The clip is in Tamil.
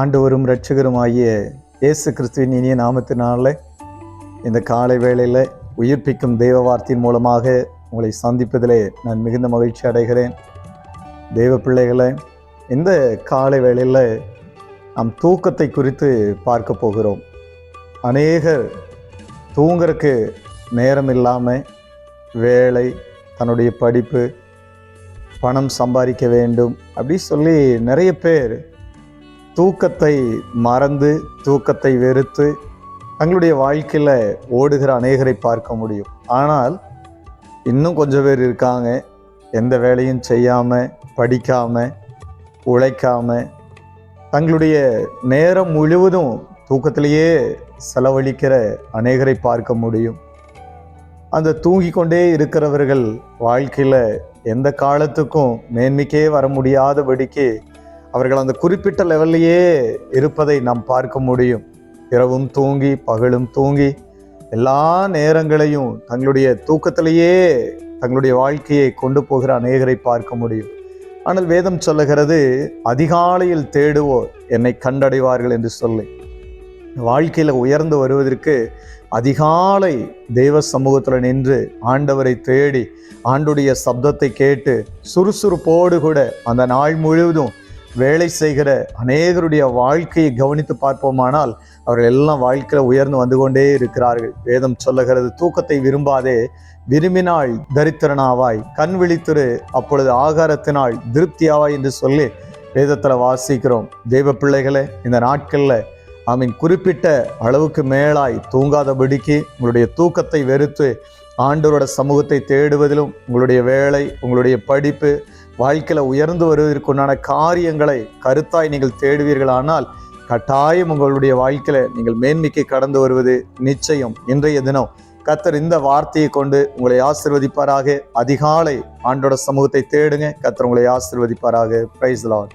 ஆண்டவரும் இரட்சகருமாகிய இயேசு கிறிஸ்துவின் இனிய நாமத்தினால இந்த காலை வேளையில் உயிர்ப்பிக்கும் தெய்வ வார்த்தையின் மூலமாக உங்களை சந்திப்பதிலே நான் மிகுந்த மகிழ்ச்சி அடைகிறேன். தெய்வ பிள்ளைகளை இந்த காலை வேளையில் நாம் தூக்கத்தை குறித்து பார்க்க போகிறோம். அநேகர் தூங்குறதுக்கு நேரம் இல்லாமல் வேலை தன்னுடைய படிப்பு பணம் சம்பாதிக்க வேண்டும் அப்படி சொல்லி நிறைய பேர் தூக்கத்தை மறந்து தூக்கத்தை வெறுத்து தங்களுடைய வாழ்க்கையில் ஓடுகிற அநேகரை பார்க்க முடியும். ஆனால் இன்னும் கொஞ்சம் பேர் இருக்காங்க. எந்த வேலையும் செய்யாமல் படிக்காமல் உழைக்காமல் தங்களுடைய நேரம் முழுவதும் தூக்கத்திலேயே செலவழிக்கிற அநேகரை பார்க்க முடியும். அந்த தூங்கி கொண்டே இருக்கிறவர்கள் வாழ்க்கையில் எந்த காலத்துக்கும் மேன்மைக்கே வர முடியாதபடிக்கு அவர்கள் அந்த குறிப்பிட்ட லெவல்லையே இருப்பதை நாம் பார்க்க முடியும். இரவும் தூங்கி பகலும் தூங்கி எல்லா நேரங்களையும் தங்களுடைய தூக்கத்திலேயே தங்களுடைய வாழ்க்கையை கொண்டு போகிற அநேகரை பார்க்க முடியும். ஆனால் வேதம் சொல்லுகிறது அதிகாலையில் தேடுவோர் என்னை கண்டடைவார்கள் என்று சொல்லி. வாழ்க்கையில் உயர்ந்து வருவதற்கு அதிகாலை தெய்வ சமூகத்தில் நின்று ஆண்டவரை தேடி ஆண்டுடைய சப்தத்தை கேட்டு சுறுசுறுப்போடு கூட அந்த நாள் முழுவதும் வேலை செய்கிற அநேகருடைய வாழ்க்கையை கவனித்து பார்ப்போமானால் அவர்கள் எல்லாம் வாழ்க்கையில் உயர்ந்து வந்து கொண்டே இருக்கிறார்கள். வேதம் சொல்லுகிறது தூக்கத்தை விரும்பாதே விரும்பினால் தரித்திரனாவாய் கண் விழித்திரு அப்பொழுது ஆகாரத்தினால் திருப்தியாவாய் என்று சொல்லி வேதத்தில் வாசிக்கிறோம். தெய்வ பிள்ளைகளே இந்த நாட்களில் ஆமீன். குறிப்பிட்ட அளவுக்கு மேலாய் தூங்காதபடிக்கு உங்களுடைய தூக்கத்தை வெறுத்து ஆண்டவரோட சமூகத்தை தேடுவதிலும் உங்களுடைய வேலை உங்களுடைய படிப்பு வாழ்க்கையில் உயர்ந்து வருவதற்குண்டான காரியங்களை கருத்தாய் நீங்கள் தேடுவீர்களானால் கட்டாயம் உங்களுடைய வாழ்க்கையில் நீங்கள் மேன்மைக்கு கடந்து வருவது நிச்சயம். இன்றைய தினம் கத்தர் இந்த வார்த்தையை கொண்டு உங்களை ஆசிர்வதிப்பாராக. அதிகாலை ஆண்டோட சமூகத்தை தேடுங்க. கத்தர் உங்களை ஆசிர்வதிப்பாராக. Price Lord